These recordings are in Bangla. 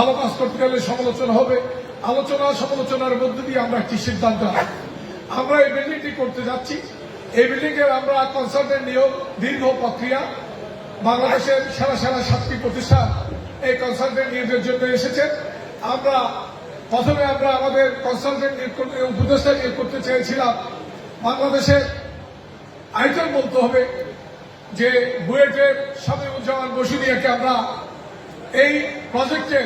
ভালো কাজ করতে গেলে সমালোচনা হবে। আলোচনা, সমালোচনার মধ্যে দিয়ে আমরা একটি সিদ্ধান্ত নেব আমরা এই বিল্ডিংটি করতে যাচ্ছি। এই বিল্ডিং এর আমরা কনসালটেন্ট নিয়োগ, দীর্ঘ প্রক্রিয়া। বাংলাদেশের সেরা সেরা সাতটি প্রতিষ্ঠান এই কনসালটেন্ট নিয়োগের জন্য এসেছে। আমরা প্রথমে আমরা আমাদের কনসালটেন্ট নিয়োগ উপদেষ্টা নিয়োগ করতে চেয়েছিলাম। বাংলাদেশের আইটেম বলতে হবে যে বুয়েটের শামীমুজ্জামান বসুনিয়াকে আমরা এই প্রজেক্টে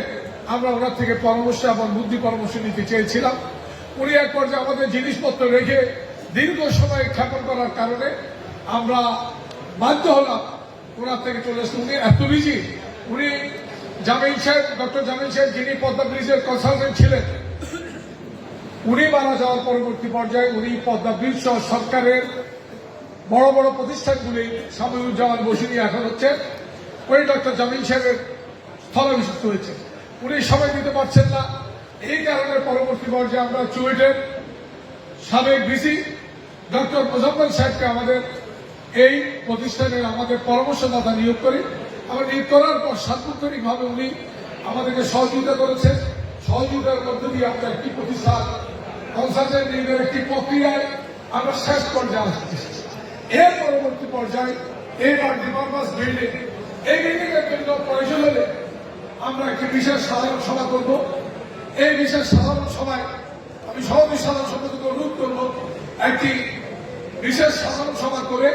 আমরা ওনার থেকে পরামর্শ এবং বুদ্ধি পরামর্শ নিতে চেয়েছিলাম। উনি এক পর্যায়ে আমাদের জিনিসপত্র রেখে দীর্ঘ সময় খ্যাপন করার কারণে আমরা বাধ্য হলাম ওনার থেকে চলে আসতে। উনি এত বিজি উনি জামিন সাহেব, ডক্টর জামিন সাহেব যিনি পদ্মা ব্রিজের কনসালটেন্ট ছিলেন, উনি মারা যাওয়ার পরবর্তী পর্যায়ে উনি পদ্মা ব্রিজ সহ সরকারের বড় বড় প্রতিষ্ঠানগুলি সাময়ুজ্জামান বসিনী এখন হচ্ছে ওই ডক্টর জামিন সাহেবের স্থলাভিষিক্ত হয়েছে উনি সময় দিতে পারছেন না। এই কারণে পরবর্তী পর্যায়ে আমরা চুয়েটের সাবেক ভিসি ডক্টর মোজাম্মেল সাহেবকে আমাদের এই প্রতিষ্ঠানে আমাদের পরামর্শদাতা নিয়োগ করি। আমরা নিয়োগ করার পর সাংগঠনিকভাবে উনি আমাদেরকে সহযোগিতা করেছেন সহযোগিতার মধ্য দিয়ে আমরা একটি প্রতিষ্ঠান কনসালটেন্ট নিয়োগের একটি প্রক্রিয়ায় আমরা শেষ পর্যায়ে আসছি। এর পরবর্তী পর্যায়ে এইবার ডিমার্মাস বিল্ডিং এই বিল্ডিং এর জন্য প্রয়োজন হলে আমরা একটি বিশেষ সাধারণ সভা করব। এই বিশেষ সাধারণ সভায় আমি সভাপতি সাধারণ সম্পাদককে অনুরোধ করব, একটি বিশেষ সাধারণ সভা করে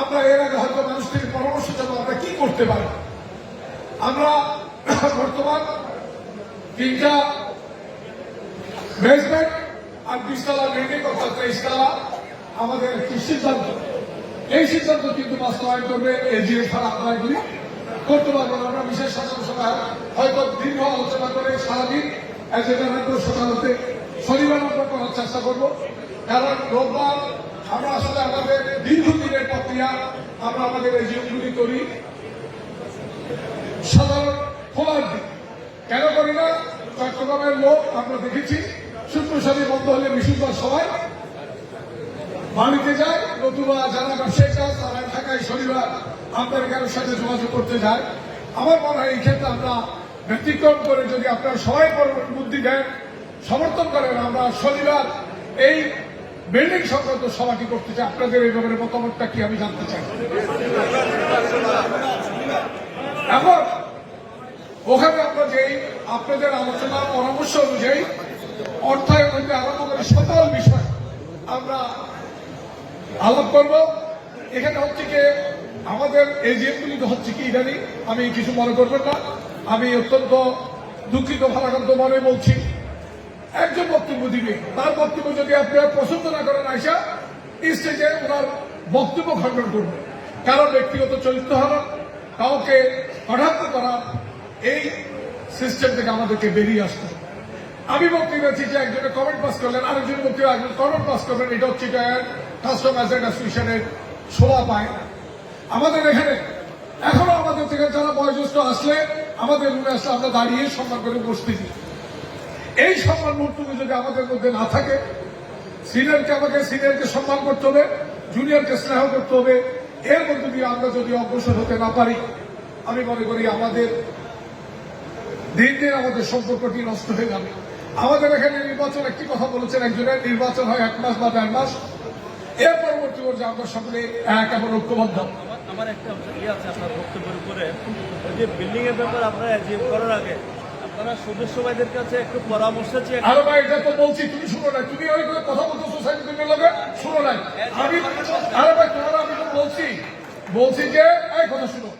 আমরা এর আগে হয়তো মানুষ থেকে পরামর্শ চাবো আমরা কি করতে পারি। আমরা বর্তমান তিনটা বেসমেন্ট আর বিশতলা বিল্ডিং অর্থাৎ তেইশতলা আমাদের একটি সিদ্ধান্ত। এই সিদ্ধান্ত কিন্তু বাস্তবায়ন করবে এজিএম ছাড়া এগুলি করতে পারব না। আমরা বিশেষ শাসন সভা হয়তো দীর্ঘ আলোচনা করে সারাদিন সকালতে শনিবার আমরা করার চেষ্টা করব। কারণ রোববার আমরা আসলে আমাদের দীর্ঘদিনের প্রক্রিয়া, আমরা আমাদের এজিএমগুলি করি। সাধারণ খোলার দিক। কেন করি না? চট্টগ্রামের লোক আমরা দেখেছি। শুক্র বন্ধ হলে বিশুদ্ধবার সবাই বাড়িতে যায়। নতুবা যারা ব্যবসায়ী কাজ তারা ঢাকায় শনিবার আপনার কারোর সাথে যোগাযোগ করতে যায়। আমার মনে হয় এই ক্ষেত্রে আমরা ব্যতিক্রম করে যদি আপনারা সবাই বুদ্ধি দেন, সমর্থন করেন, আমরা শনিবার এই বিল্ডিং সংক্রান্ত সভাটি করতে চাই, আপনাদের এই ব্যাপারে মতামতটা কি আমি জানতে চাই। এখন ওখানে আমরা যেই আপনাদের আলোচনা পরামর্শ অনুযায়ী অর্থায়ন হইতে আরম্ভ করে সকল বিষয় আমরা আলাপ করব। এখানে হচ্ছে কি আমাদের এজিএম গুলি হচ্ছে কি ইদানি, আমি কিছু মনে করবেন না। আমি অত্যন্ত দুঃখিত, ভারাক্রান্ত মনে বলছি। একজন বক্তব্য দিবে। তার বক্তব্য যদি আপনারা পছন্দ না করেন আইসা স্টেজে ওনার বক্তব্য খণ্ডন করবে। কারও ব্যক্তিগত চরিত্র হারা কাউকে কটাক্ষ করা, এই সিস্টেম থেকে আমাদেরকে বেরিয়ে আসতে আমি বক্তব্য আছি যে একজনে কমেন্ট পাস করলেন আরেকজন বক্তব্য একজন কমেন্ট পাস করবেন এটা হচ্ছে কাস্টমার অ্যাসোসিয়েশনের শোভা পায়। আমাদের এখানে, এখনও আমাদের থেকে যারা বয়োজ্যেষ্ঠ আসলে, আমাদের রুমে আসলে আমরা দাঁড়িয়ে সম্মান করে বসতে দিই। এই সম্মান মুহূর্তগুলো যদি আমাদের মধ্যে না থাকে, সিনিয়রকে আমাকে, সিনিয়রকে সম্মান করতে হবে, জুনিয়রকে স্নেহ করতে হবে, এর মধ্যে দিয়ে আমরা যদি অগ্রসর হতে না পারি, আমি মনে করি আমাদের দিন দিন আমাদের সম্পর্কটি নষ্ট হয়ে যাবে। আমাদের এখানে নির্বাচন একটি কথা বলেছেন একজনের নির্বাচন হয় এক মাস বা দেড় মাস। এর পরবর্তী পর্যায়ে আমরা সকলে এক এবং ঐক্যবদ্ধ। আমার একটা ইয়ে আছে আপনার বক্তব্যের উপরে। ওই যে বিল্ডিং এর ব্যাপার আপনারা এজিএম করার আগে আপনারা সদস্য ভাইদের কাছে একটু পরামর্শ চেয়ে আরও ভাই এটা তো বলছি তুমি শুনো না। তুমি ওই করে কথা বলছো সোসাইটি তুমি শুনো না আমি আরে ভাই তোমার আমি তো বলছি। বলছি যে এই কথা শুনো।